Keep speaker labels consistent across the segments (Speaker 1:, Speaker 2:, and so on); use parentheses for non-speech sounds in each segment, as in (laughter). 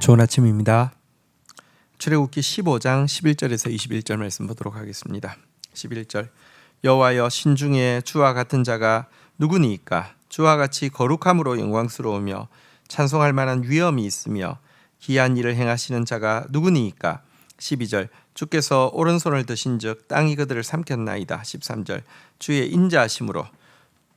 Speaker 1: 좋은 아침입니다. 출애굽기 15장 11절에서 21절 말씀 보도록 하겠습니다. 11절. 여호와여 신중에 주와 같은 자가 누구니이까? 주와 같이 거룩함으로 영광스러우며 찬송할 만한 위엄이 있으며 기한 일을 행하시는 자가 누구니이까? 12절. 주께서 오른손을 드신즉 땅이 그들을 삼켰나이다. 13절. 주의 인자하심으로.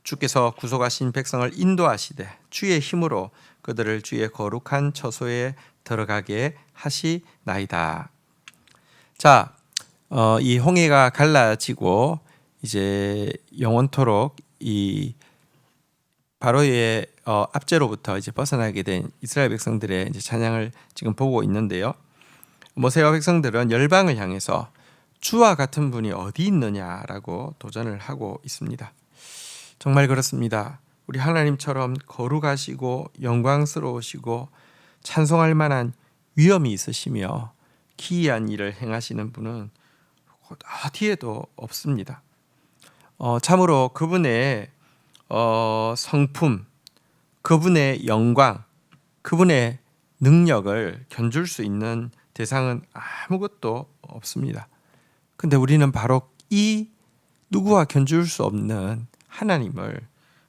Speaker 1: 주께서 구속하신 백성을 인도하시되 주의 힘으로 그들을 주의 거룩한 처소에 들어가게 하시나이다. 자, 어, 이 홍해가 갈라지고 이제 영원토록 이 바로의 어, 압제로부터 이제 벗어나게 된 이스라엘 백성들의 이제 찬양을 지금 보고 있는데요. 모세와 백성들은 열방을 향해서 주와 같은 분이 어디 있느냐라고 도전을 하고 있습니다. 정말 그렇습니다. 우리 하나님처럼 거룩하시고 영광스러우시고 찬송할 만한 위엄이 있으시며 기이한 일을 행하시는 분은 어디에도 없습니다. 어, 참으로 그분의 어, 성품, 그분의 영광, 그분의 능력을 견줄 수 있는 대상은 아무것도 없습니다. 근데 우리는 바로 이 누구와 견줄 수 없는 하나님을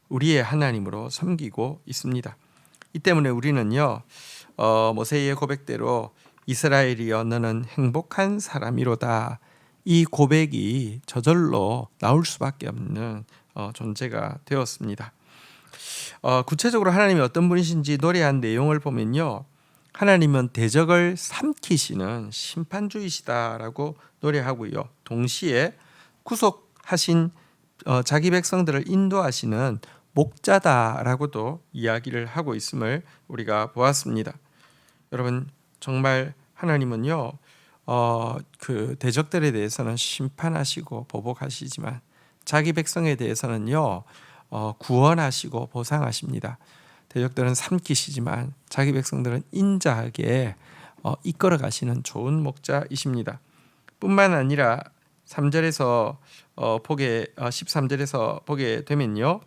Speaker 1: 우리의 하나님으로 섬기고 있습니다. 이 때문에 우리는요 어, 모세의 고백대로 이스라엘이여 너는 행복한 사람이로다 이 고백이 저절로 나올 수밖에 없는 어, 존재가 되었습니다. 어, 구체적으로 하나님이 어떤 분이신지 노래한 내용을 보면요. 하나님은 대적을 삼키시는 심판주이시다라고 노래하고요. 동시에 구속하신 어, 자기 백성들을 인도하시는 목자다라고도 이야기를 하고 있음을 우리가 보았습니다. 여러분 정말 하나님은요 어, 그 대적들에 대해서는 심판하시고 보복하시지만 자기 백성에 대해서는요 어, 구원하시고 보상하십니다. 대적들은 삼키시지만 자기 백성들은 인자하게 어, 이끌어 가시는 좋은 목자이십니다. 뿐만 아니라 3절에서 어, 보게 어, 13절에서 보게 되면요.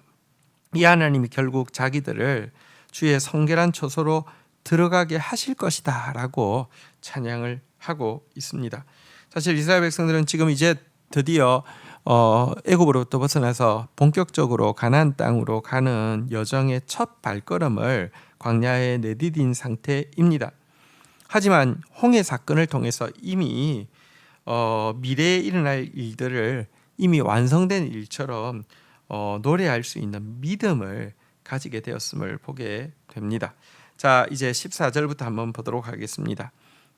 Speaker 1: 이 하나님이 결국 자기들을 주의 성결한 처소로 들어가게 하실 것이다라고 찬양을 하고 있습니다. 사실 이스라엘 백성들은 지금 이제 드디어 어, 애굽으로부터 벗어나서 본격적으로 가나안 땅으로 가는 여정의 첫 발걸음을 광야에 내디딘 상태입니다. 하지만 홍해 사건을 통해서 이미 어, 미래에 일어날 일들을 이미 완성된 일처럼 어, 노래할 수 있는 믿음을 가지게 되었음을 보게 됩니다. 자, 이제 14절부터 한번 보도록 하겠습니다.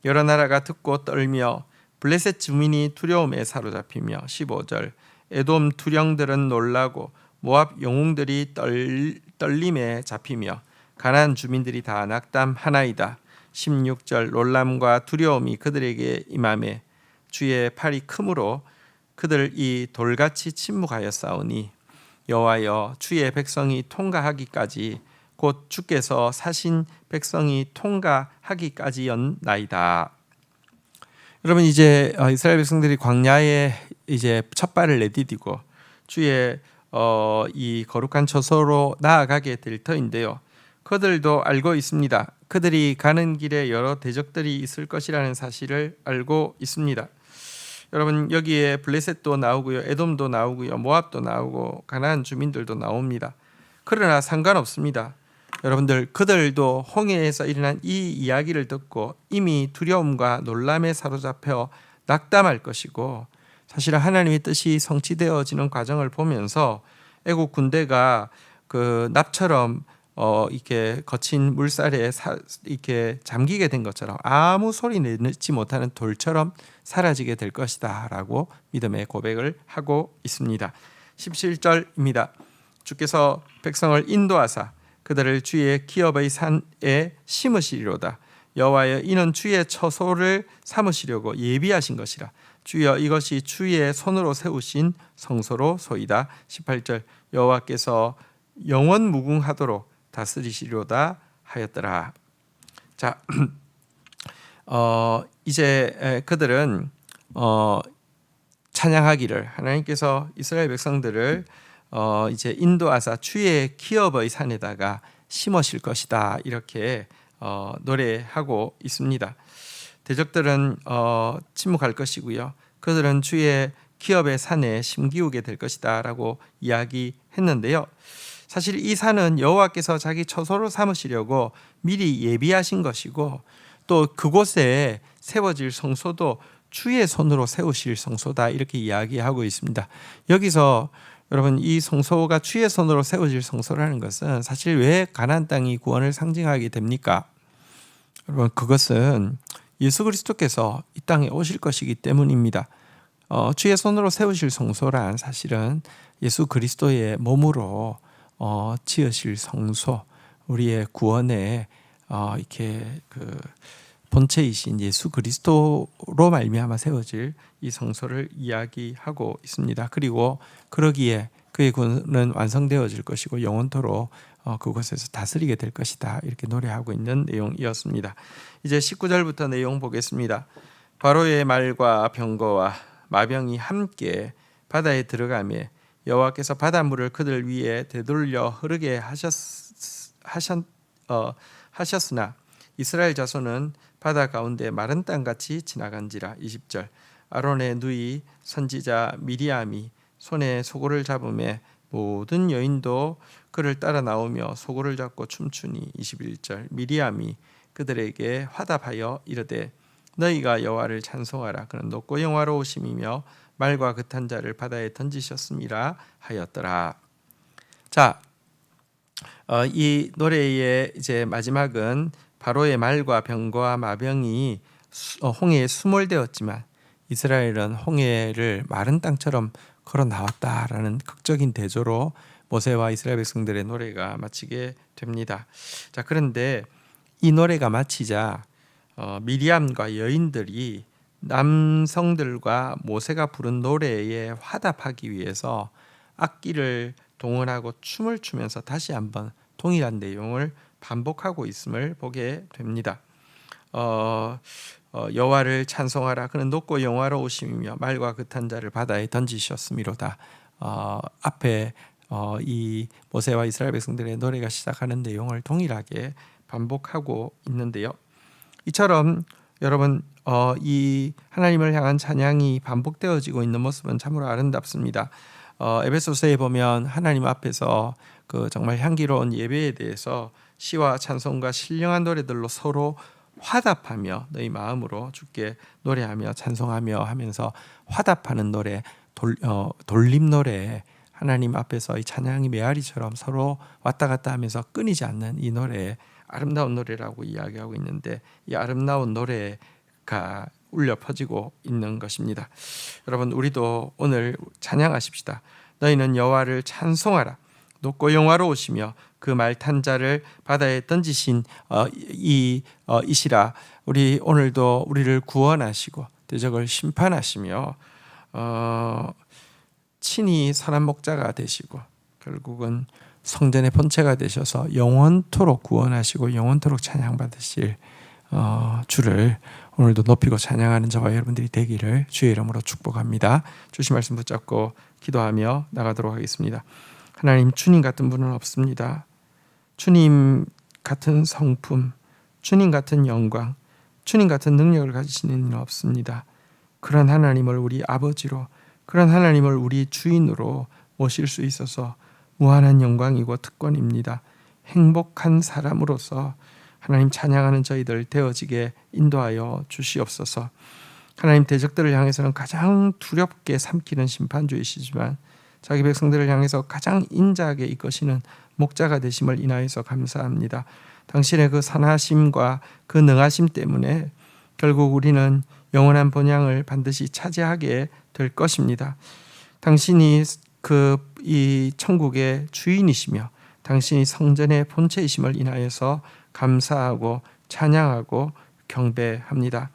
Speaker 1: 여러 나라가 듣고 떨며 블레셋 주민이 두려움에 사로잡히며 15절 에돔 투령들은 놀라고 모압 영웅들이 떨, 떨림에 잡히며 가난 주민들이 다 낙담하나이다. 16절 놀람과 두려움이 그들에게 임함에 주의 팔이 크므로 그들 이 돌같이 침묵하였사오니 여호와여 주의 백성이 통과하기까지 곧 주께서 사신 백성이 통과하기까지였나이다. 여러분 이제 어, 이스라엘 백성들이 광야에 이제 첫 발을 내디디고 주의 어, 이 거룩한 처소로 나아가게 될 터인데요. 그들도 알고 있습니다. 그들이 가는 길에 여러 대적들이 있을 것이라는 사실을 알고 있습니다. 여러분 여기에 블레셋도 나오고요, 에돔도 나오고요, 모압도 나오고 가나안 주민들도 나옵니다. 그러나 상관없습니다. 여러분들 그들도 홍해에서 일어난 이 이야기를 듣고 이미 두려움과 놀람에 사로잡혀 낙담할 것이고 사실 하나님의 뜻이 성취되어지는 과정을 보면서 애국 군대가 그 납처럼 어 이렇게 거친 물살에 사, 이렇게 잠기게 된 것처럼 아무 소리 내지 못하는 돌처럼 사라지게 될 것이다라고 믿음의 고백을 하고 있습니다. 17절입니다. 주께서 백성을 인도하사 그들을 주의 기업의 산에 심으시리로다. 여호와여 이는 주의 처소를 삼으시려고 예비하신 것이라. 주여 이것이 주의 손으로 세우신 성소로 소이다. 18절 여호와께서 영원 무궁하도록 다스리시려다 하였더라. 자, (clears throat) 어, 이제 그들은 어, 찬양하기를 하나님께서 이스라엘 백성들을 어, 이제 인도하사 주의 기업의 산에다가 심으실 것이다 이렇게 어, 노래하고 있습니다. 대적들은 어, 침묵할 것이고요. 그들은 주의 기업의 산에 심기우게 될 것이다라고 이야기했는데요. 사실 이 산은 여호와께서 자기 처소로 삼으시려고 미리 예비하신 것이고 또 그곳에 세워질 성소도 주의 손으로 세우실 성소다 이렇게 이야기하고 있습니다. 여기서 여러분 이 성소가 주의 손으로 세워질 성소라는 것은 사실 왜 가나안 땅이 구원을 상징하게 됩니까? 여러분 그것은 예수 그리스도께서 이 땅에 오실 것이기 때문입니다. 어, 주의 손으로 세우실 성소란 사실은 예수 그리스도의 몸으로 어, 지으실 성소, 우리의 구원의 어, 이렇게 그 본체이신 예수 그리스도로 말미암아 세워질 이 성소를 이야기하고 있습니다. 그리고 그러기에 그의 군은 완성되어질 것이고 영원토록 어, 그곳에서 다스리게 될 것이다. 이렇게 노래하고 있는 내용이었습니다. 이제 19절부터 내용 보겠습니다. 바로의 말과 병거와 마병이 함께 바다에 들어가며 여호와께서 바닷물을 그들 위에 되돌려 흐르게 하셨, 하셨, 어, 하셨으나 이스라엘 자손은 바다 가운데 마른 땅같이 지나간지라. 20절. 아론의 누이 선지자 미리암이 손에 소고를 잡음에 모든 여인도 그를 따라 나오며 소고를 잡고 춤추니. 21절. 미리암이 그들에게 화답하여 이르되 너희가 여호와를 찬송하라 그는 높고 영화로우심이며 말과 그탄 자를 바다에 던지셨음이라 하였더라. 자, 어, 이 노래의 이제 마지막은 바로의 말과 병과 마병이 수, 어, 홍해에 수몰되었지만 이스라엘은 홍해를 마른 땅처럼 걸어 나왔다라는 극적인 대조로 모세와 이스라엘 백성들의 노래가 마치게 됩니다. 자 그런데 이 노래가 마치자 어, 미리암과 여인들이 남성들과 모세가 부른 노래에 화답하기 위해서 악기를 동원하고 춤을 추면서 다시 한번 동일한 내용을 반복하고 있음을 보게 됩니다. 어, 어, 여호와를 찬송하라 그는 높고 영화로우심이며 말과 그탄 자를 바다에 던지셨음이로다. 어, 앞에 어, 이 모세와 이스라엘 백성들의 노래가 시작하는 내용을 동일하게 반복하고 있는데요. 이처럼 여러분 어, 이 하나님을 향한 찬양이 반복되어지고 있는 모습은 참으로 아름답습니다. 어, 에베소서에 보면 하나님 앞에서 그 정말 향기로운 예배에 대해서 시와 찬송과 신령한 노래들로 서로 화답하며 너희 마음으로 주께 노래하며 찬송하며 하면서 화답하는 노래 돌, 어, 돌림 노래 하나님 앞에서 이 찬양이 메아리처럼 서로 왔다 갔다 하면서 끊이지 않는 이 노래 아름다운 노래라고 이야기하고 있는데 이 아름다운 노래가 울려 퍼지고 있는 것입니다. 여러분 우리도 오늘 찬양하십시다. 너희는 여호와를 찬송하라. 높고 영화로우시며 그 말탄 자를 바다에 던지신 어, 이 어, 이시라 우리 오늘도 우리를 구원하시고 대적을 심판하시며 어, 친히 선한 목자가 되시고 결국은 성전의 본체가 되셔서 영원토록 구원하시고 영원토록 찬양받으실 어, 주를 오늘도 높이고 찬양하는 저와 여러분들이 되기를 주의 이름으로 축복합니다. 주신 말씀 붙잡고 기도하며 나가도록 하겠습니다. 하나님 주님 같은 분은 없습니다. 주님 같은 성품, 주님 같은 영광, 주님 같은 능력을 가지시는 이는 없습니다. 그런 하나님을 우리 아버지로, 그런 하나님을 우리 주인으로 모실 수 있어서 무한한 영광이고 특권입니다. 행복한 사람으로서 하나님 찬양하는 저희들 되어지게 인도하여 주시옵소서. 하나님 대적들을 향해서는 가장 두렵게 삼키는 심판주이시지만 자기 백성들을 향해서 가장 인자하게 이끄시는 목자가 되심을 인하여서 감사합니다. 당신의 그 선하심과 그 능하심 때문에 결국 우리는 영원한 본향을 반드시 차지하게 될 것입니다. 당신이 그 이 천국의 주인이시며 당신이 성전의 본체이심을 인하여서 감사하고 찬양하고 경배합니다.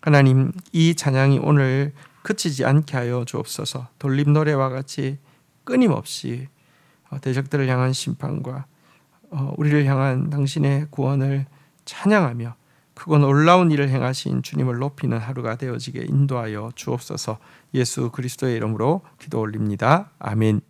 Speaker 1: 하나님 이 찬양이 오늘 그치지 않게 하여 주옵소서. 돌림 노래와 같이 끊임없이 어, 대적들을 향한 심판과 어, 우리를 향한 당신의 구원을 찬양하며 크고 놀라운 일을 행하신 주님을 높이는 하루가 되어지게 인도하여 주옵소서. 예수 그리스도의 이름으로 기도 올립니다. 아멘.